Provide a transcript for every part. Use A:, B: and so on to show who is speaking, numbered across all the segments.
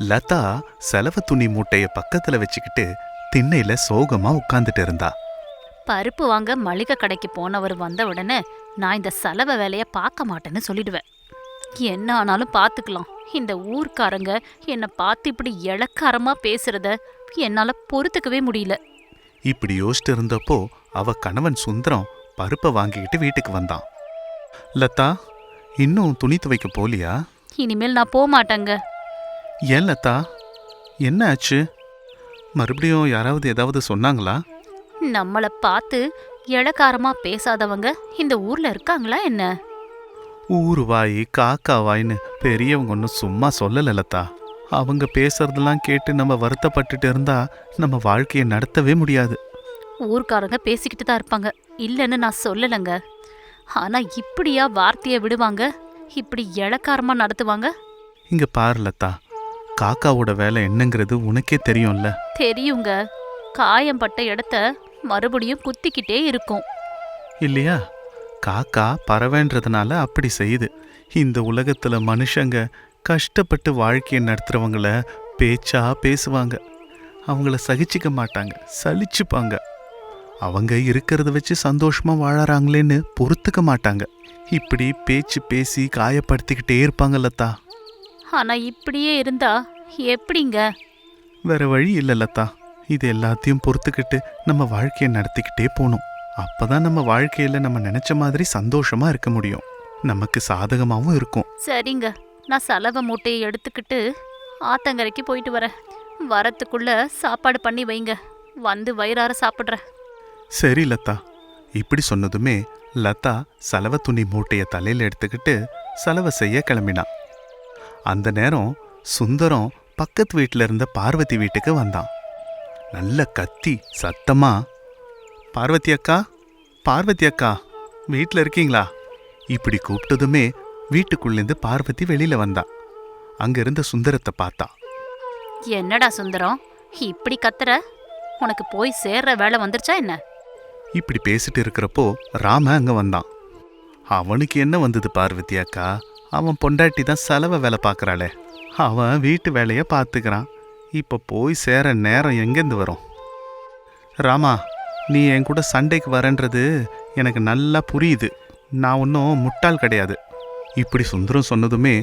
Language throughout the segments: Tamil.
A: லதா செலவு துணி மூட்டைய பக்கத்துல வச்சுக்கிட்டு திண்ணையில சோகமா உட்கார்ந்துட்டு இருந்தா.
B: பருப்பு வாங்க மளிகை கடைக்கு போனவர் வந்த உடனே நான் இந்த செலவு வேலைய பார்க்க மாட்டேன்னு சொல்லிடுவேன். என்ன ஆனாலும் பார்த்துக்கலாம். இந்த ஊர்க்காரங்க என்னை பார்த்து இப்படி இளக்காரமா பேசுறத என்னால பொறுத்துக்கவே முடியல.
A: இப்படி யோசிச்சுட்டு இருந்தப்போ அவ கணவன் சுந்தரம் பருப்பை வாங்கிக்கிட்டு வீட்டுக்கு வந்தான். லதா இன்னும் துணி துவைக்க போலியா?
B: இனிமேல் நான் போக மாட்டேங்க
A: ஏன் லதா? என்ன ஆச்சு? மறுபடியும் யாராவது ஏதாவது சொன்னாங்களா?
B: நம்மள பார்த்து இளக்காரமா பேசாதவங்க இந்த ஊர்ல இருக்காங்களா என்ன?
A: ஊரு வாய் காக்கா வாயின்னு பெரியவங்க ஒன்றும் சும்மா சொல்லல லதா. அவங்க பேசுறதெல்லாம் கேட்டு நம்ம வருத்தப்பட்டுட்டு இருந்தா நம்ம வாழ்க்கையை நடத்தவே முடியாது.
B: ஊர்க்காரங்க பேசிக்கிட்டு தான் இருப்பாங்க. இல்லைன்னு நான் சொல்லலைங்க. ஆனா இப்படியா வார்த்தைய விடுவாங்க? இப்படி இளக்காரமா நடத்துவாங்க?
A: இங்க பாரு லதா. காக்காவோட வேலை என்னங்கிறது உனக்கே தெரியும்ல.
B: தெரியுங்க. காயம் பட்ட இடத்த மறுபடியும் குத்திக்கிட்டே இருக்கும்.
A: இல்லையா? காக்கா பறவைன்றதுனால அப்படி செய்யுது. இந்த உலகத்துல மனுஷங்க கஷ்டப்பட்டு வாழ்க்கையை நடத்துறவங்கள பேச்சா பேசுவாங்க. அவங்கள சகிச்சிக்க மாட்டாங்க சலிச்சுப்பாங்க. அவங்க இருக்கிறத வச்சு சந்தோஷமா வாழறாங்களேன்னு பொறுத்துக்க மாட்டாங்க. இப்படி பேச்சு பேசி காயப்படுத்திக்கிட்டே இருப்பாங்க லதா.
B: ஆனா இப்படியே இருந்தா எப்படிங்க?
A: வேற வழி இல்லை லதா. இது எல்லாத்தையும் பொறுத்துக்கிட்டு நம்ம வாழ்க்கையை நடத்திக்கிட்டே போகணும் அப்பதான் நம்ம வாழ்க்கையில நம்ம நினைச்ச மாதிரி சந்தோஷமா இருக்க முடியும். நமக்கு சாதகமாவும் இருக்கும்.
B: சரிங்க. நான் சலவை மூட்டையை எடுத்துக்கிட்டு ஆத்தங்கரைக்கு போயிட்டு வரேன். வரத்துக்குள்ள சாப்பாடு பண்ணி வைங்க. வந்து வயிறார சாப்பிட்றேன்.
A: சரி லதா. இப்படி சொன்னதுமே லதா சலவை துணி மூட்டைய தலையில எடுத்துக்கிட்டு சலவை செய்ய கிளம்பினான் அந்த நேரம் சுந்தரம் பக்கத்து வீட்டில் இருந்த பார்வதி வீட்டுக்கு வந்தான். நல்ல கத்தி சத்தமா பார்வதி அக்கா பார்வதி அக்கா வீட்டில் இருக்கீங்களா? இப்படி கூப்பிட்டதுமே வீட்டுக்குள்ளேருந்து பார்வதி வெளியில வந்தா. அங்க இருந்த சுந்தரத்தை பார்த்தா.
B: என்னடா சுந்தரம் இப்படி கத்துற? உனக்கு போய் சேர்ற வேலை வந்துருச்சா என்ன?
A: இப்படி பேசிட்டு இருக்கிறப்போ ராம அங்க வந்தான். அவனுக்கு என்ன வந்தது பார்வதி அக்கா? அவன் பொண்டாட்டி தான் செலவை வேலை பார்க்கறாளே. அவன் வீட்டு வேலையை பார்த்துக்கிறான். இப்போ போய் சேர நேரம் எங்கேருந்து வரும்? ராமா நீ என் கூட சண்டைக்கு வரன்றது எனக்கு நல்லா புரியுது. நான் ஒன்றும் முட்டாள் கிடையாது. இப்படி சுந்தரம் சொன்னதுமே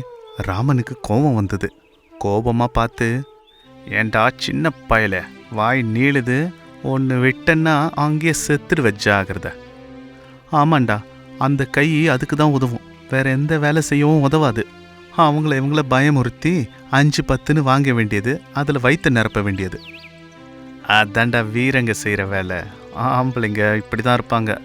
A: ராமனுக்கு கோபம் வந்தது. கோபமாக பார்த்து ஏண்டா சின்ன பயல வாய் நீளுது ஒன்று விட்டன்னா அங்கேயே செத்துடு வச்சாகிறத ஆமாண்டா அந்த கை அதுக்கு தான் உதவும். வேற எந்த வேலை செய்யவும் உதவாது. அவங்கள இவங்கள பயமுறுத்தி அஞ்சு பத்துன்னு வாங்க வேண்டியது அதில் வயிற்று நிரப்ப வேண்டியது. அதாண்டா வீரங்க செய்கிற வேலை. ஆம்பளைங்க இப்படி தான் இருப்பாங்க.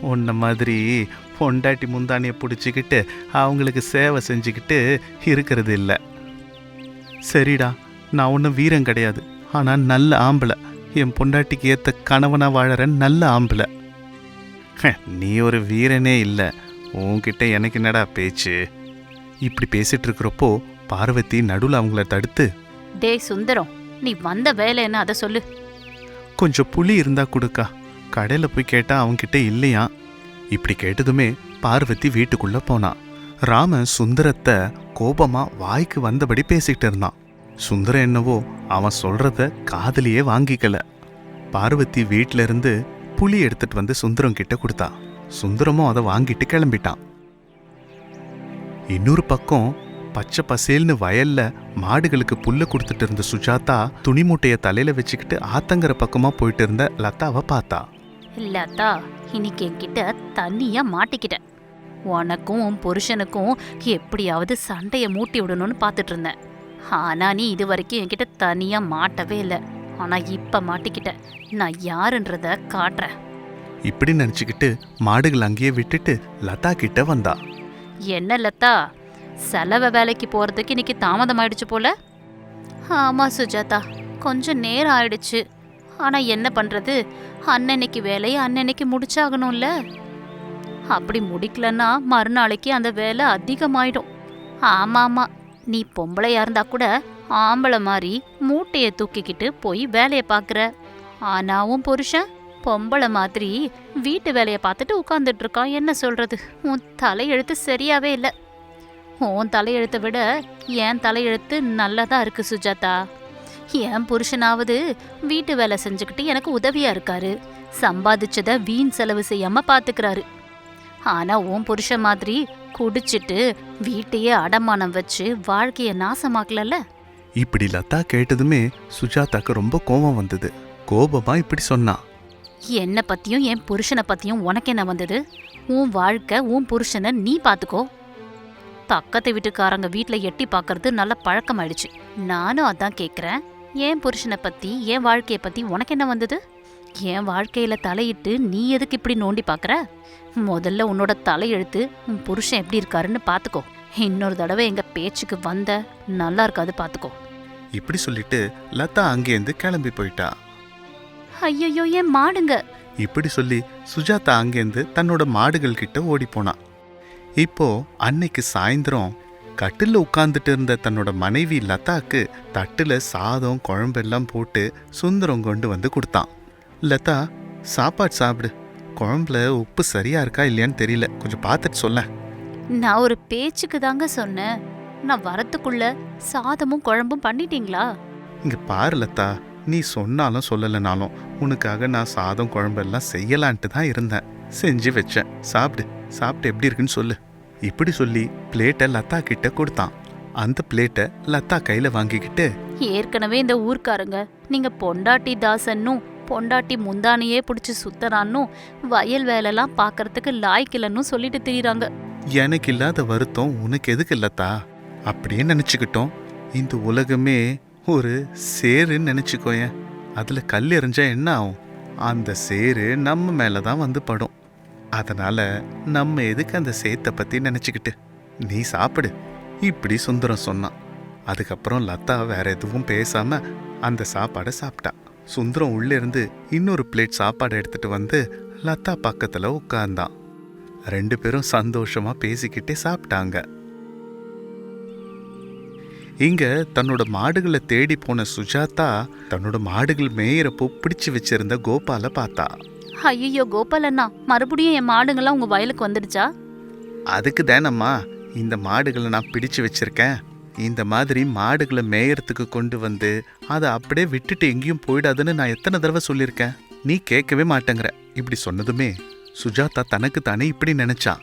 A: உன்ன மாதிரி பொண்டாட்டி முந்தானியை பிடிச்சிக்கிட்டு அவங்களுக்கு சேவை செஞ்சுக்கிட்டு இருக்கிறது இல்லை. சரிடா நான் ஒன்றும் வீரம் கிடையாது. ஆனால் நல்ல ஆம்பளை. என் பொண்டாட்டிக்கு ஏற்ற கணவனாக வாழற நல்ல ஆம்பளை. நீ ஒரு வீரனே இல்லை. உன்கிட்ட எனக்கு என்னடா பேச்சு? இப்படி பேசிட்டு இருக்கிறப்போ பார்வதி நடுவில் அவங்கள தடுத்து.
B: டேய் சுந்தரம் நீ வந்த வேலை என்ன அதை சொல்லு.
A: கொஞ்சம் புளி இருந்தா கொடுக்கா. கடையில் போய் கேட்டா அவன்கிட்ட இல்லையா? இப்படி கேட்டதுமே பார்வதி வீட்டுக்குள்ள போனான் ராம சுந்தரத்தை கோபமா வாய்க்கு வந்தபடி பேசிக்கிட்டு இருந்தான். சுந்தரம் என்னவோ அவன் சொல்றத காதலியே வாங்கிக்கல. பார்வதி வீட்ல இருந்து புளி எடுத்துட்டு வந்து சுந்தரம் கிட்ட கொடுத்தா. சுந்தரமும் அதை வாங்கிட்டு கிளம்பிட்டான். இன்னொரு பக்கம் பச்சை பசேல்னு வயல்ல மாடுகளுக்கு புல்ல கொடுத்துட்டு இருந்த சுஜாதா துணி மூட்டைய தலையில வச்சுக்கிட்டு ஆத்தங்கர பக்கமா போயிட்டு இருந்த லதாவை பார்த்தா.
B: லதா இன்னைக்கு என்கிட்ட தண்ணியா மாட்டிக்கிட்ட. உனக்கும் உன் புருஷனுக்கும் எப்படியாவது சண்டையை மூட்டி விடணும்னு பார்த்துட்டு இருந்தேன். ஆனா நீ இது வரைக்கும் என்கிட்ட தனியா மாட்டவே இல்லை. ஆனா இப்ப மாட்டிக்கிட்ட. நான் யாருன்றத காட்டுறேன்.
A: இப்படி நினச்சிக்கிட்டு மாடுகள் அங்கேயே விட்டுட்டு லதா கிட்ட வந்தா.
B: என்ன லதா? செலவை வேலைக்கு போகிறதுக்கு இன்னைக்கு தாமதம் ஆயிடுச்சு போல. ஆமாம் சுஜாதா கொஞ்சம் நேரம் ஆயிடுச்சு. ஆனால் என்ன பண்ணுறது அன்னன்னைக்கு வேலையை அன்னன்னைக்கு முடிச்சாகணும்ல. அப்படி முடிக்கலன்னா மறுநாளைக்கு அந்த வேலை அதிகமாயிடும். ஆமாம் ஆமாம் நீ பொம்பளையாக இருந்தா கூட ஆம்பளை மாதிரி மூட்டையை தூக்கிக்கிட்டு போய் வேலையை பார்க்குற. ஆனாவும் உன் புருஷன் பொம்பளை மாதிரி வீட்டு வேலையை பார்த்துட்டு உட்காந்துட்டு இருக்கான் என்ன சொல்றது? உன் தலையெழுத்து சரியாவே இல்லை. உன் தலையெழுத்தை விட என் தலையெழுத்து நல்லதா இருக்கு சுஜாதா. என் புருஷனாவது வீட்டு வேலை செஞ்சுக்கிட்டு எனக்கு உதவியா இருக்காரு. சம்பாதிச்சதை வீண் செலவு செய்யாம பாத்துக்கிறாரு. ஆனா உன் புருஷன் மாதிரி குடிச்சிட்டு வீட்டையே அடமானம் வச்சு வாழ்க்கைய நாசமாக்கலல்ல?
A: இப்படி லதா கேட்டதுமே சுஜாதாக்கு ரொம்ப கோபம் வந்தது. கோபமா இப்படி சொன்னா.
B: என்னை பற்றியும் என் புருஷனை பற்றியும் உனக்கு என்ன வந்தது? உன் வாழ்க்கை உன் புருஷனை நீ பார்த்துக்கோ பக்கத்து வீட்டுக்காரங்க வீட்டில் எட்டி பார்க்கறது நல்ல பழக்கமாயிடுச்சு. நானும் அதான் கேட்குறேன் என் புருஷனை பற்றி என் வாழ்க்கையை பற்றி உனக்கு என்ன வந்தது? என் வாழ்க்கையில் தலையிட்டு நீ எதுக்கு இப்படி நோண்டி பார்க்கற முதல்ல உன்னோட தலையெழுத்து உன் புருஷன் எப்படி இருக்காருன்னு பார்த்துக்கோ இன்னொரு தடவை எங்கள் பேச்சுக்கு வந்த நல்லா இருக்காது பார்த்துக்கோ
A: இப்படி சொல்லிட்டு லதா அங்கேருந்து கிளம்பி போயிட்டா.
B: ஐயோ என் மாடுங்க?
A: இப்படி சொல்லி சுஜாதா அங்கேருந்து தன்னோட மாடுகள் கிட்ட ஓடி போனா இப்போ அன்னைக்கு சாயந்தரம் கட்டில்ல உட்கார்ந்துட்டு இருந்த தன்னோட மனைவி லதாக்கு தட்டுல சாதம் குழம்பெல்லாம் போட்டு சுந்தரம் கொண்டு வந்து கொடுத்தான். லதா சாப்பாடு சாப்பிடு. குழம்புல உப்பு சரியா இருக்கா இல்லையான்னு தெரியல. கொஞ்சம் பார்த்துட்டு சொல்ல
B: நான் ஒரு பேச்சுக்கு தாங்க சொன்னேன். நான் வரத்துக்குள்ள சாதமும் குழம்பும் பண்ணிட்டீங்களா?
A: இங்க பாரு லதா. நீ சொன்னாலும் சொல்லலைனாலும் உனக்காக நான் சாதம் குழம்பெல்லாம் செய்யலான்ட்டு தான் இருந்தேன். செஞ்சு வச்சேன். சாப்பிடு. சாப்பிட்டு எப்படி இருக்குன்னு சொல்லு. இப்படி சொல்லி பிளேட்டை லதா கிட்ட கொடுத்தான். அந்த பிளேட்டை லதா கையில வாங்கிக்கிட்டு
B: ஏற்கனவே இந்த ஊர்க்காரங்க நீங்க பொண்டாட்டி தாசன்னும் பொண்டாட்டி முந்தானையே பிடிச்சி சுத்தறான்னும் வயல் வேலைலாம் பார்க்கறதுக்கு லாய்க்கில்லன்னு சொல்லிட்டு திரியுறாங்க.
A: எனக்கு இல்லாத வருத்தம் உனக்கு எதுக்கு லதா? அப்படியே நினைச்சுக்கிட்டோம். இந்த உலகமே ஒரு சேருன்னு நினச்சிக்கோயேன். அதில் கல் எறிஞ்சா என்ன ஆகும்? அந்த சேரு நம்ம மேலே தான் வந்து படும். அதனால் நம்ம எதுக்கு அந்த சேத்தை பற்றி நினச்சிக்கிட்டு? நீ சாப்பிடு. இப்படி சுந்தரம் சொன்னான். அதுக்கப்புறம் லதா வேற எதுவும் பேசாமல் அந்த சாப்பாடை சாப்பிட்டா. சுந்தரம் உள்ளேருந்து இன்னொரு பிளேட் சாப்பாடு எடுத்துகிட்டு வந்து லதா பக்கத்தில் உட்கார்ந்தான். ரெண்டு பேரும் சந்தோஷமாக பேசிக்கிட்டே சாப்பிட்டாங்க. இங்க தன்னோட மாடுகளை தேடி போன சுஜாதா தன்னோட மாடுகள் மேயிறப்போ பிடிச்சு வச்சிருந்த கோபால பார்த்தா.
B: ஐயோ கோபாலண்ணா மறுபடியும் என் மாடுங்கெல்லாம் உங்க வயலுக்கு வந்துடுச்சா?
A: அதுக்கு தானம்மா இந்த மாடுகளை நான் பிடிச்சு வச்சிருக்கேன். இந்த மாதிரி மாடுகளை மேயறதுக்கு கொண்டு வந்து அதை அப்படியே விட்டுட்டு எங்கேயும் போயிடாதுன்னு நான் எத்தனை தடவை சொல்லியிருக்கேன். நீ கேட்கவே மாட்டேங்கிற. இப்படி சொன்னதுமே சுஜாதா தனக்கு தானே இப்படி நினைச்சா.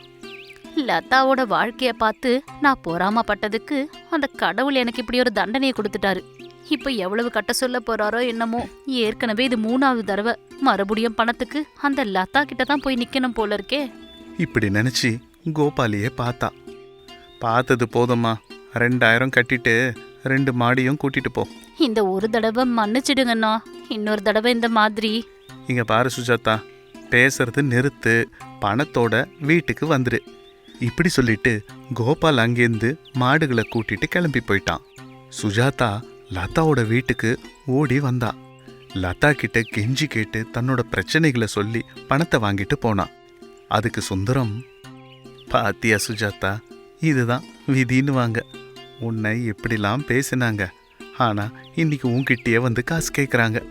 B: லதாவோட வாழ்க்கைய பார்த்து நான் பொறாமப்பட்டதுக்கு அந்த கடவுள் எனக்கு இப்படி ஒரு தண்டனையை கொடுத்துட்டாரு. இப்ப எவ்வளவு கட்ட சொல்ல போறாரோ என்னமோ ஏற்கனவே இது மூணாவது தடவை. மறுபடியும் பணத்துக்கு அந்த லதா கிட்ட தான் போய் நிக்கணும் போல இருக்கே.
A: இப்படி நினைச்சு கோபாலியே பார்த்தா. பார்த்தது போதும்மா. ரெண்டாயிரம் கட்டிட்டு ரெண்டு மாடியும் கூட்டிட்டு போ.
B: இந்த ஒரு தடவை மன்னிச்சிடுங்கண்ணா. இன்னொரு தடவை இந்த மாதிரி.
A: இங்க பாரு சுஜாதா. பேசுறது நிறுத்து. பணத்தோட வீட்டுக்கு வந்துரு. இப்படி சொல்லிட்டு கோபால் அங்கேருந்து மாடுகளை கூட்டிட்டு கிளம்பி போயிட்டான். சுஜாதா லதாவோட வீட்டுக்கு ஓடி வந்தா. லதா கிட்ட கெஞ்சி கேட்டு தன்னோட பிரச்சனைகளை சொல்லி பணத்தை வாங்கிட்டு போனான் அதுக்கு சுந்தரம் பாத்தியா சுஜாதா இதுதான் விதின்னு வாங்க. உன்னை எப்படிலாம் பேசினாங்க. ஆனா இன்னைக்கு உன்கிட்டயே வந்து காசு கேட்குறாங்க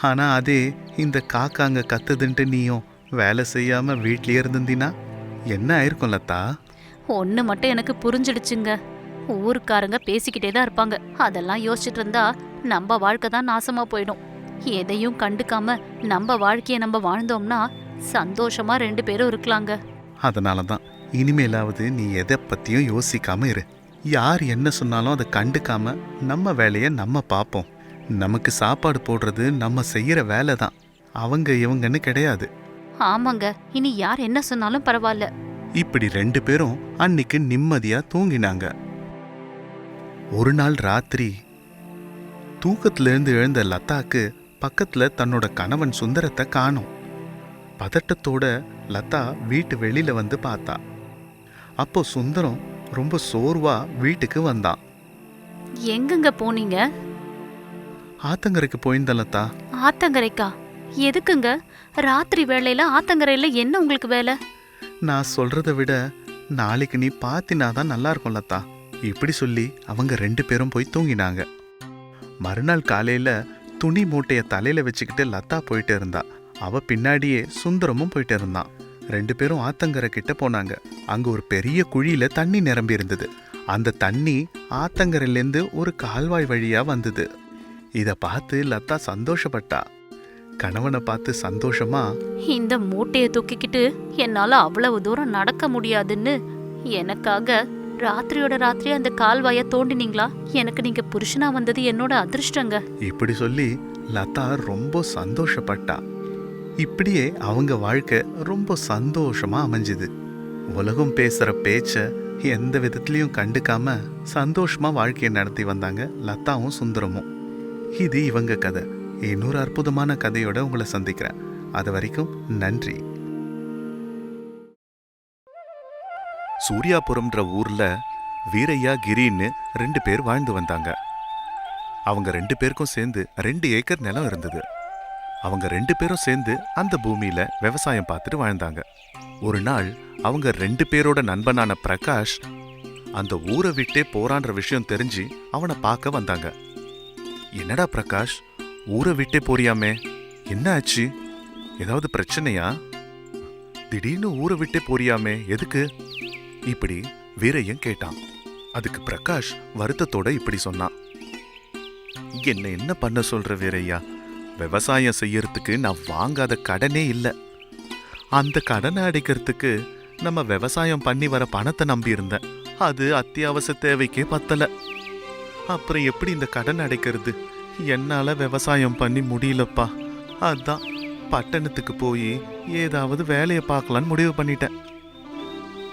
A: ஆனா அதே இந்த காக்காங்க கத்துதுன்ட்டு நீயும் வேலை செய்யாம வீட்லயே இருந்திருந்தீனா என்ன ஆயிருக்கும் லதா?
B: ஒண்ணு மட்டும் எனக்கு புரிஞ்சிடுச்சுங்க. ஊருக்காரங்க பேசிக்கிட்டே தான் இருப்பாங்க. அதெல்லாம் யோசிச்சுட்டு இருந்தா நம்ம வாழ்க்கை தான் நாசமா போயிடும். எதையும் கண்டுக்காம நம்ம வாழ்க்கைய நம்ம வாழ்ந்தோம்னா சந்தோஷமா ரெண்டு பேரும் இருக்கலாங்க.
A: அதனால தான் இனிமேலாவது நீ எதை பத்தியும் யோசிக்காம இரு. யார் என்ன சொன்னாலும் அதை கண்டுக்காம நம்ம வேலையை நம்ம பார்ப்போம். நமக்கு சாப்பாடு போடுறது நம்ம செய்யற வேலை தான் அவங்க இவங்கன்னு கிடையாது.
B: ஆமாங்க. இனி யார் என்ன சொன்னாலும் பரவாயில்ல.
A: இப்படி ரெண்டு பேரும் அன்னைக்கு நிம்மதியா தூங்கினாங்க. ஒரு நாள் ராத்திரி தூக்கத்துல இருந்து எழுந்த லதாக்கு பக்கத்துல தன்னோட கணவன் சுந்தரத்தை காணோம். பதட்டத்தோட லதா வீட்டு வெளியில வந்து பார்த்தா. அப்போ சுந்தரம் ரொம்ப சோர்வா வீட்டுக்கு வந்தான்.
B: எங்கங்க போனீங்க?
A: ஆத்தங்கரைக்கு போயிருந்த லதா.
B: ஆத்தங்கரைக்கா? எதுக்குங்க? ராத்திரி வேளையில ஆத்தங்கரையில என்ன உங்களுக்கு வேலை?
A: நான் சொல்றதை விட நாளைக்கு நீ பாத்தினாதான் நல்லா இருக்கும் லதா. இப்படி சொல்லி அவங்க ரெண்டு பேரும் போய் தூங்கினாங்க. மறுநாள் காலையில துணி மூட்டைய தலையில வச்சுக்கிட்டு லதா போயிட்டு இருந்தா. அவ பின்னாடியே சுந்தரமும் போயிட்டு இருந்தான் ரெண்டு பேரும் ஆத்தங்கரை கிட்ட போனாங்க. அங்க ஒரு பெரிய குழியில தண்ணி நிரம்பி இருந்தது. அந்த தண்ணி ஆத்தங்கரையிலேருந்து ஒரு கால்வாய் வழியா வந்தது. இதை பார்த்து லதா சந்தோஷப்பட்டா. கணவனை பார்த்து சந்தோஷமா?
B: இந்த மூட்டையை தூக்கிக்கிட்டு என்னால அவ்வளவு தூரம் நடக்க முடியாதுன்னு எனக்காக ராத்திரியோட ராத்திரி அந்த கால்வாய தோண்டினீங்களா? எனக்கு நீங்க புருஷனா வந்தது என்னோட அதிர்ஷ்டங்க.
A: இப்படி சொல்லி லதா ரொம்ப சந்தோஷப்பட்டா. இப்படியே அவங்க வாழ்க்கை ரொம்ப சந்தோஷமா அமைஞ்சுது. உலகம் பேசுற பேச்ச எந்த விதத்துலயும் கண்டுக்காம சந்தோஷமா வாழ்க்கையை நடத்தி வந்தாங்க லதாவும் சுந்தரமும். இது இவங்க கதை. இன்னொரு அற்புதமான கதையோட உங்களை சந்திக்கிறேன். அது வரைக்கும் நன்றி. சூர்யாபுரம்ன்ற ஊர்ல வீரையா கிரின்னு ரெண்டு பேர் வாழ்ந்து வந்தாங்க. அவங்க ரெண்டு பேருக்கும் சேர்ந்து ரெண்டு ஏக்கர் நிலம் இருந்தது. அவங்க ரெண்டு பேரும் சேர்ந்து அந்த பூமியில விவசாயம் பார்த்துட்டு வாழ்ந்தாங்க. ஒரு நாள் அவங்க ரெண்டு பேரோட நண்பனான பிரகாஷ் அந்த ஊரை விட்டே போறான்ற விஷயம் தெரிஞ்சு அவனை பார்க்க வந்தாங்க. என்னடா பிரகாஷ் ஊரை விட்டே போறியாமே? என்ன ஆச்சு? ஏதாவது பிரச்சனையா? திடீர்னு ஊரை விட்டே போறியாமே? எதுக்கு? இப்படி வீரையன் கேட்டான். அதுக்கு பிரகாஷ் வருத்தத்தோட இப்படி சொன்னான். என்ன என்ன பண்ண சொல்ற வீரையா விவசாயம் செய்யறதுக்கு நான் வாங்காத கடனே இல்ல. அந்த கடனை அடைக்கிறதுக்கு நம்ம விவசாயம் பண்ணி வர பணத்தை நம்பி இருந்தேன் அது அத்தியாவசிய தேவைக்கே பத்தல. அப்புறம் எப்படி இந்த கடன் அடைக்கிறது? என்னால விவசாயம் பண்ணி முடியலப்பா. அதான் பட்டணத்துக்கு போய் ஏதாவது வேலையை பார்க்கலான்னு முடிவு பண்ணிட்டேன்.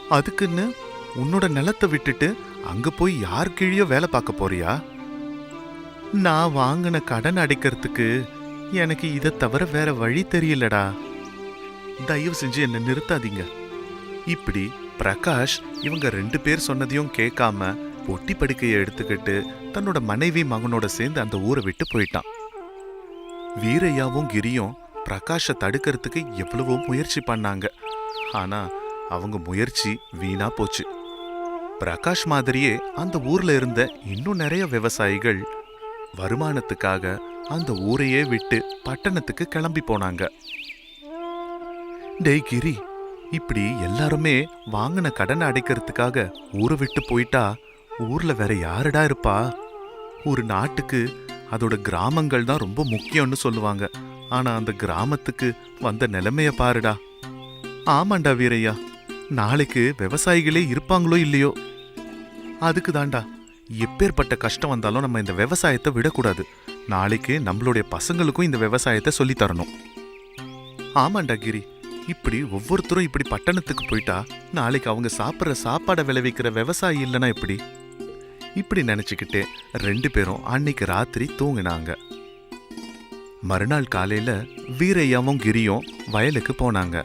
A: அதுக்குன்னு உன்னோட நிலத்தை விட்டுட்டு அங்க போய் யார் கீழேயோ வேலை பார்க்க போறியா? நான் வாங்கின கடன் அடைக்கிறதுக்கு எனக்கு இதை தவிர வேற வழி தெரியலடா. தயவு செஞ்சு என்னை நிறுத்தாதீங்க. இப்படி பிரகாஷ் இவங்க ரெண்டு பேர் சொன்னதையும் கேட்காம பொட்டி படுக்கையை எடுத்துக்கிட்டு தன்னோட மனைவி மகனோட சேர்ந்து அந்த ஊரை விட்டு போயிட்டான். வீரையாவும் கிரியும் பிரகாஷை தடுக்கிறதுக்கு எவ்வளவோ முயற்சி பண்ணாங்க. ஆனா அவங்க முயற்சி வீணா போச்சு. பிரகாஷ் மாதிரியே அந்த ஊர்ல இருந்த இன்னும் நிறைய விவசாயிகள் வருமானத்துக்காக அந்த ஊரையே விட்டு பட்டணத்துக்கு கிளம்பி போனாங்க. டேய் கிரி இப்படி எல்லாருமே வாங்கின கடனை அடைக்கிறதுக்காக ஊரை விட்டு போயிட்டா ஊர்ல வேற யாருடா இருப்பா? ஒரு நாட்டுக்கு அதோட கிராமங்கள் தான் ரொம்ப முக்கியம்னு சொல்லுவாங்க. ஆனா அந்த கிராமத்துக்கு வந்த நிலைமைய பாருடா. ஆமாண்டா வீரையா நாளைக்கு விவசாயிகளே இருப்பாங்களோ இல்லையோ? அதுக்கு தாண்டா எப்பேற்பட்ட கஷ்டம் வந்தாலும் நம்ம இந்த விவசாயத்தை விடக்கூடாது. நாளைக்கு நம்மளுடைய பசங்களுக்கும் இந்த விவசாயத்தை சொல்லித் தரணும். ஆமாண்டா கிரி இப்படி ஒவ்வொருத்தரும் இப்படி பட்டணத்துக்கு போயிட்டா நாளைக்கு அவங்க சாப்பிட்ற சாப்பாடை விளைவிக்கிற விவசாயி இல்லைன்னா எப்படி? இப்படி நினச்சிக்கிட்டே ரெண்டு பேரும் அன்னைக்கு ராத்திரி தூங்கினாங்க. மறுநாள் காலையில் வீரையாவும் கிரியும் வயலுக்கு போனாங்க.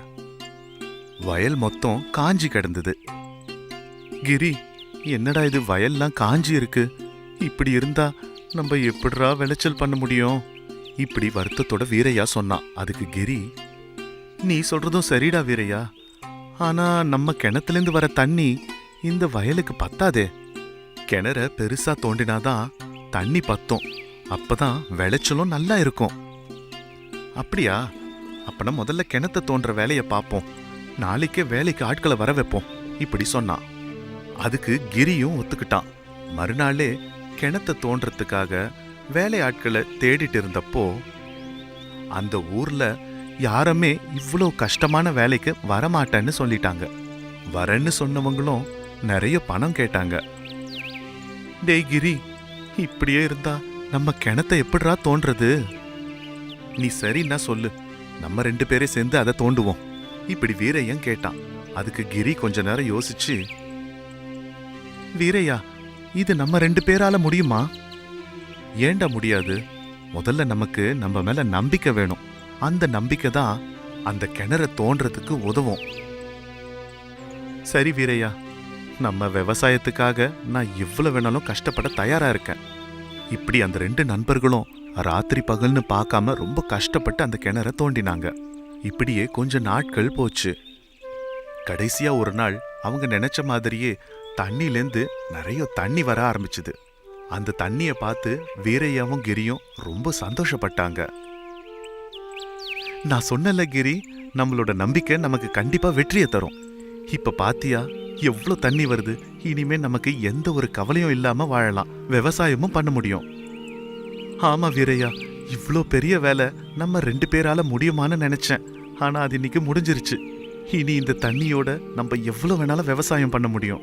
A: வயல் மொத்தம் காஞ்சி கிடந்தது. கிரி என்னடா இது வயல்லாம் காஞ்சி இருக்கு? இப்படி இருந்தா நம்ம எப்படிடா விளைச்சல் பண்ண முடியும்? இப்படி வருத்தத்தோட வீரையா சொன்னான் அதுக்கு கிரி நீ சொல்றதும் சரிடா வீரையா. ஆனா நம்ம கிணத்துலேருந்து வர தண்ணி இந்த வயலுக்கு பத்தாதே. கிணற பெருசா தோண்டினாதான் தண்ணி பத்தும். அப்பதான் விளைச்சலும் நல்லா இருக்கும். அப்படியா? அப்பனா முதல்ல கிணத்த தோன்ற வேலையை பார்ப்போம் நாளைக்கே வேலைக்கு ஆட்களை வர வைப்போம். இப்படி சொன்னான். அதுக்கு கிரியும் ஒத்துக்கிட்டான். மறுநாளே கிணத்த தோன்றதுக்காக வேலையாட்களை தேடிட்டு இருந்தப்போ அந்த ஊர்ல யாருமே இவ்வளோ கஷ்டமான வேலைக்கு வரமாட்டேன்னு சொல்லிட்டாங்க. வரேன்னு சொன்னவங்களும் நிறைய பணம் கேட்டாங்க. டேய் கிரி இப்படியே இருந்தா நம்ம கிணத்த எப்படிரா தோன்றது? நீ சரின்னா சொல்லு. நம்ம ரெண்டு பேரே சேர்ந்து அதை தோண்டுவோம். இப்படி வீரையன் கேட்டான். அதுக்கு கிரி கொஞ்ச நேரம் யோசிச்சு வீரையா இது நம்ம ரெண்டு பேரால முடியுமா? ஏண்டா முடியாது. முதல்ல நமக்கு நம்ம மேல நம்பிக்கை வேணும். அந்த நம்பிக்கை தான் அந்த கிணற தோன்றதுக்கு உதவும். சரி வீரையா நம்ம விவசாயத்துக்காக நான் எவ்வளோ வேணாலும் கஷ்டப்பட தயாரா இருக்கேன். இப்படி அந்த ரெண்டு நண்பர்களும் ராத்திரி பகல்னு பார்க்காம ரொம்ப கஷ்டப்பட்டு அந்த கிணற தோண்டினாங்க. இப்படியே கொஞ்ச நாட்கள் போச்சு. கடைசியா ஒரு நாள் அவங்க நினைச்ச மாதிரியே தண்ணிலேருந்து நிறைய தண்ணி வர ஆரம்பிச்சுது. அந்த தண்ணியை பார்த்து வீரையாவும் கிரியும் ரொம்ப சந்தோஷப்பட்டாங்க. நான் சொன்னல கிரி நம்மளோட நம்பிக்கை நமக்கு கண்டிப்பா வெற்றியை தரும். இப்ப பாத்தியா எவ்வளோ தண்ணி வருது?
C: இனிமே நமக்கு எந்த ஒரு கவலையும் இல்லாம வாழலாம். விவசாயமும் பண்ண முடியும். ஆமா வீரையா இவ்வளோ பெரிய வேலை நம்ம ரெண்டு பேரால முடியுமான்னு நினைச்சேன். ஆனா அது இன்னைக்கு முடிஞ்சிருச்சு. இனி இந்த தண்ணியோட நம்ம எவ்வளோ வேணாலும் விவசாயம் பண்ண முடியும்.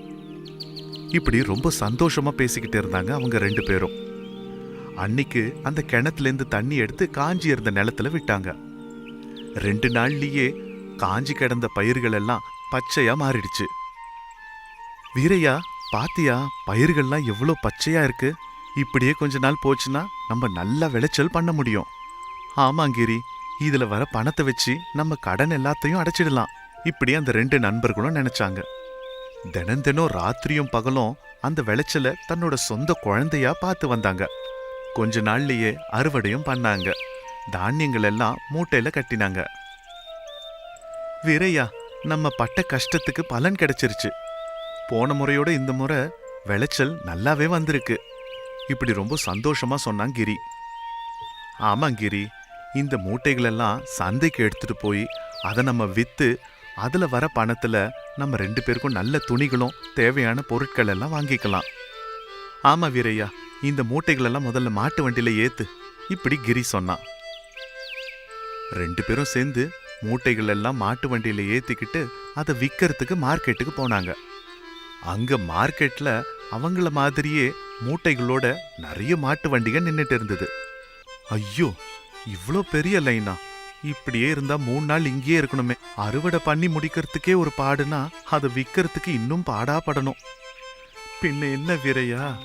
C: இப்படி ரொம்ப சந்தோஷமா பேசிக்கிட்டு இருந்தாங்க அவங்க ரெண்டு பேரும். அன்னைக்கு அந்த கிணத்துலேருந்து தண்ணி எடுத்து காஞ்சி இருந்த நிலத்துல விட்டாங்க. ரெண்டு நாள்லயே காஞ்சி கிடந்த பயிர்கள் எல்லாம் பச்சையா மாறிடுச்சு. வீரையா பாத்தியா பயிர்கள்லாம் எவ்வளோ பச்சையா இருக்கு. இப்படியே கொஞ்ச நாள் போச்சுன்னா நம்ம நல்லா விளைச்சல் பண்ண முடியும். ஆமாங்கிரி இதுல வர பணத்தை வச்சு நம்ம கடன் எல்லாத்தையும் அடைச்சிடலாம். இப்படி அந்த ரெண்டு நண்பர்களும் நினைச்சாங்க. தினம் தினம் ராத்திரியும் பகலும் அந்த விளைச்சலை தன்னோட சொந்த குழந்தையா பார்த்து வந்தாங்க. கொஞ்ச நாள்லயே அறுவடையும் பண்ணாங்க. தானியங்கள் எல்லாம் மூட்டையில கட்டினாங்க. வீரையா நம்ம பட்ட கஷ்டத்துக்கு பலன் கிடைச்சிருச்சு. போன முறையோட இந்த முறை விளைச்சல் நல்லாவே வந்திருக்கு. இப்படி ரொம்ப சந்தோஷமா சொன்னான் கிரி. ஆமாம் கிரி இந்த மூட்டைகளெல்லாம் சந்தைக்கு எடுத்துட்டு போய் அதை நம்ம விற்று அதில் வர பணத்தில் நம்ம ரெண்டு பேருக்கும் நல்ல துணிகளும் தேவையான பொருட்கள் எல்லாம் வாங்கிக்கலாம். ஆமாம் வீரையா இந்த மூட்டைகளெல்லாம் முதல்ல மாட்டு வண்டியில் ஏற்று இப்படி கிரி சொன்னான். ரெண்டு பேரும் சேர்ந்து மூட்டைகள் எல்லாம் மாட்டு வண்டியில் ஏற்றிக்கிட்டு அதை விற்கிறதுக்கு மார்க்கெட்டுக்கு போனாங்க. அங்க மார்க்கெட்ல அவங்கள மாதிரியே மூட்டைகளோட நிறைய மாட்டு வண்டிக நின்னுட்டு இருந்தது. ஐயோ இவ்வளோ பெரிய லைனா? இப்படியே இருந்தா மூணு நாள் இங்கேயே இருக்கணுமே. அறுவடை பண்ணி முடிக்கிறதுக்கே ஒரு பாடுனா அதை விற்கிறதுக்கு இன்னும் பாடா படணும் பின்ன என்ன வீரையா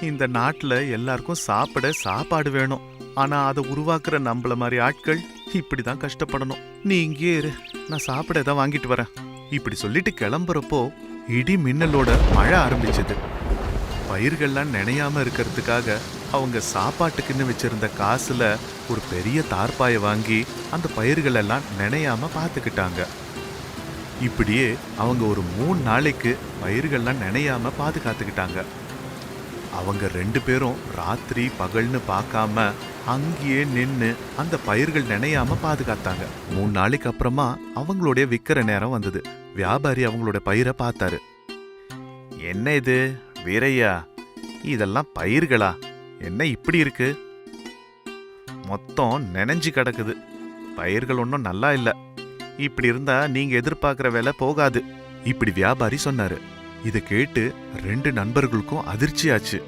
C: இந்த நாட்டில் எல்லாருக்கும் சாப்பிட சாப்பாடு வேணும். ஆனா அதை உருவாக்குற நம்மள மாதிரி ஆட்கள் இப்படி தான் கஷ்டப்படணும். நீ இங்கேயே இரு. நான் சாப்பிட ஏதாவது வாங்கிட்டு வரேன். இப்படி சொல்லிட்டு கிளம்புறப்போ இடி மின்னலோட மழை ஆரம்பிச்சது. பயிர்கள்லாம் நினையாம இருக்கிறதுக்காக அவங்க சாப்பாட்டுக்குன்னு வச்சிருந்த காசுல ஒரு பெரிய தார்பாயை வாங்கி அந்த பயிர்கள் எல்லாம் நினையாம பார்த்துக்கிட்டாங்க இப்படியே அவங்க ஒரு மூணு நாளைக்கு பயிர்கள்லாம் நினையாம பாதுகாத்துக்கிட்டாங்க. அவங்க ரெண்டு பேரும் ராத்திரி பகல்னு பார்க்காம அங்கேயே நின்று அந்த பயிர்கள் நினையாம பாதுகாத்தாங்க. மூணு நாளைக்கு அப்புறமா அவங்களுடைய விற்கிற நேரம் வந்தது. வியாபாரி அவங்களோட பயிரை பார்த்தாரு. என்ன இது வீரையா? இதெல்லாம் பயிர்களா? என்ன இப்படி இருக்கு? மொத்தம் நெனைஞ்சு கிடக்குது. பயிர்கள் ஒன்றும் நல்லா இல்லை. இப்படி இருந்தா நீங்க எதிர்பார்க்குற வேலை போகாது இப்படி வியாபாரி சொன்னாரு. இதை கேட்டு ரெண்டு நண்பர்களுக்கும் அதிர்ச்சியாச்சு.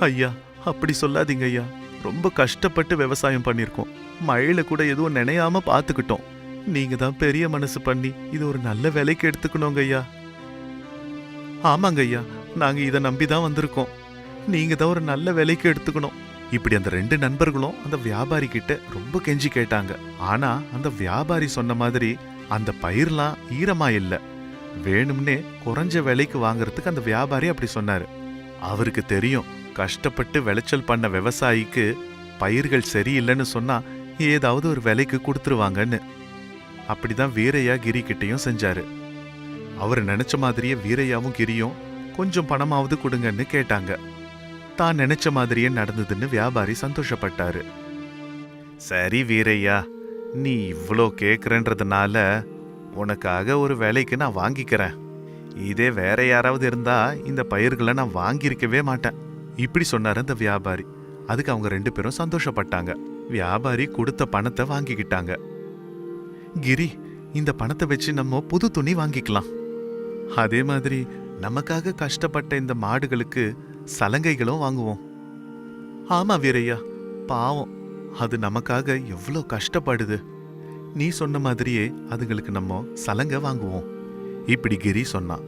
C: ஐயா அப்படி சொல்லாதீங்க ஐயா. ரொம்ப கஷ்டப்பட்டு விவசாயம் பண்ணியிருக்கோம். மழையில கூட எதுவும் நினையாம பார்த்துக்கிட்டோம். நீங்க தான் பெரிய மனசு பண்ணி இது ஒரு நல்ல விலைக்கு எடுத்துக்கணுங்க ஐயா. ஆமாங்க ஐயா நாங்க இதை நம்பி தான் வந்திருக்கோம். நீங்க தான் ஒரு நல்ல விலைக்கு எடுத்துக்கணும். இப்படி அந்த ரெண்டு நண்பர்களும் அந்த வியாபாரி கிட்ட ரொம்ப கெஞ்சி கேட்டாங்க. ஆனா அந்த வியாபாரி சொன்ன மாதிரி அந்த பயிர்லாம் ஈரமா இல்ல. வேணும்னே குறைஞ்ச விலைக்கு வாங்குறதுக்கு அந்த வியாபாரி அப்படி சொன்னாரு. அவருக்கு தெரியும் கஷ்டப்பட்டு விளைச்சல் பண்ண விவசாயிக்கு பயிர்கள் சரியில்லைன்னு சொன்னா ஏதாவது ஒரு விலைக்கு கொடுத்துருவாங்கன்னு. அப்படிதான் வீரையா கிரி கிட்டையும் செஞ்சாரு. அவர் நினைச்ச மாதிரியே வீரையாவும் கிரியும் கொஞ்சம் பணமாவது கொடுங்கன்னு கேட்டாங்க. தான் நினைச்ச மாதிரியே நடந்ததுன்னு வியாபாரி சந்தோஷப்பட்டாரு. சரி வீரையா நீ இவ்வளோ கேக்குறன்றதுனால உனக்காக ஒரு வேலைக்கு நான் வாங்கிக்கிறேன். இதே வேற யாராவது இருந்தா இந்த பயிர்களை நான் வாங்கியிருக்கவே மாட்டேன். இப்படி சொன்னார் அந்த வியாபாரி. அதுக்கு அவங்க ரெண்டு பேரும் சந்தோஷப்பட்டாங்க. வியாபாரி கொடுத்த பணத்தை வாங்கிக்கிட்டாங்க. கிரி இந்த பணத்தை வச்சு நம்ம புது துணி வாங்கிக்கலாம். அதே மாதிரி நமக்காக கஷ்டப்பட்ட இந்த மாடுகளுக்கு சலங்கைகளும் வாங்குவோம். ஆமா வீரையா பாவம். அது நமக்காக எவ்வளோ கஷ்டப்படுது. நீ சொன்ன மாதிரியே அதுங்களுக்கு நம்ம சலங்கை வாங்குவோம். இப்படி கிரி சொன்னான்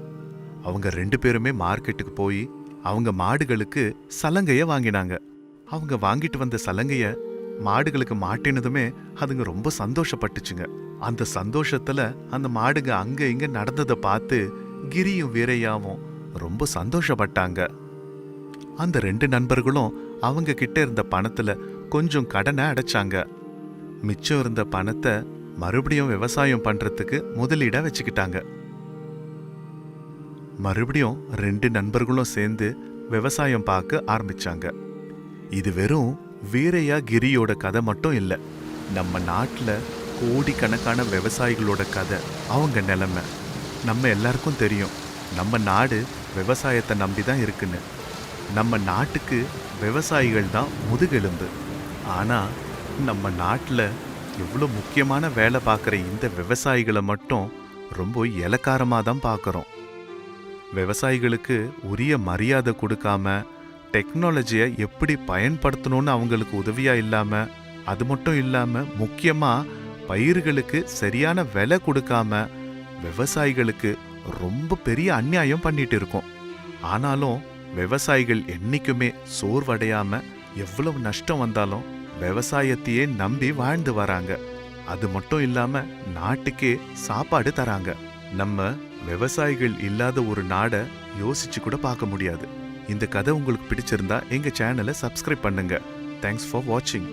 C: அவங்க ரெண்டு பேருமே மார்க்கெட்டுக்கு போய் அவங்க மாடுகளுக்கு சலங்கையை வாங்கினாங்க. அவங்க வாங்கிட்டு வந்த சலங்கைய மாடுகளுக்கு மாட்டினதுமே அதுங்க ரொம்ப சந்தோஷப்பட்டுச்சுங்க. அந்த சந்தோஷத்துல அந்த மாடுங்க அங்க இங்க நடந்ததை பார்த்து கிரியும் வீரையாவும் ரொம்ப சந்தோஷப்பட்டாங்க. அந்த ரெண்டு நண்பர்களும் அவங்க கிட்ட இருந்த பணத்துல கொஞ்சம் கடனை அடைச்சாங்க. மிச்சம் இருந்த பணத்தை மறுபடியும் விவசாயம் பண்றதுக்கு முதலீடா வச்சுக்கிட்டாங்க. மறுபடியும் ரெண்டு நண்பர்களும் சேர்ந்து விவசாயம் பார்க்க ஆரம்பிச்சாங்க. இது வெறும் வீரையா கிரியோட கதை மட்டும் இல்லை நம்ம நாட்டில் கோடிக்கணக்கான விவசாயிகளோட கதை. அவங்க நிலைமை. நம்ம எல்லாருக்கும் தெரியும். நம்ம நாடு விவசாயத்தை நம்பி தான் இருக்குன்னு. நம்ம நாட்டுக்கு விவசாயிகள் தான் முதுகெலும்பு. ஆனால் நம்ம நாட்டில் எவ்வளோ முக்கியமான வேலை பார்க்குற இந்த விவசாயிகளை மட்டும் ரொம்ப இலக்காரமாக தான் பார்க்குறோம். விவசாயிகளுக்கு உரிய மரியாதை கொடுக்காம டெக்னாலஜியை எப்படி பயன்படுத்தணும்னு அவங்களுக்கு உதவியாக இல்லாமல் அது மட்டும் இல்லாமல் முக்கியமாக பயிர்களுக்கு சரியான விலை கொடுக்காம விவசாயிகளுக்கு ரொம்ப பெரிய அநியாயம் பண்ணிட்டு இருக்கோம். ஆனாலும் விவசாயிகள் என்னைக்குமே சோர்வடையாம எவ்வளவு நஷ்டம் வந்தாலும் விவசாயத்தையே நம்பி வாழ்ந்து வராங்க. அது மட்டும் இல்லாம நாட்டுக்கே சாப்பாடு தராங்க. நம்ம விவசாயிகள் இல்லாத ஒரு நாடை யோசிச்சு கூட பார்க்க முடியாது. இந்த கதை உங்களுக்கு பிடிச்சிருந்தா எங்க சேனலை சப்ஸ்கிரைப் பண்ணுங்க. தேங்க்ஸ் ஃபார் வாட்சிங்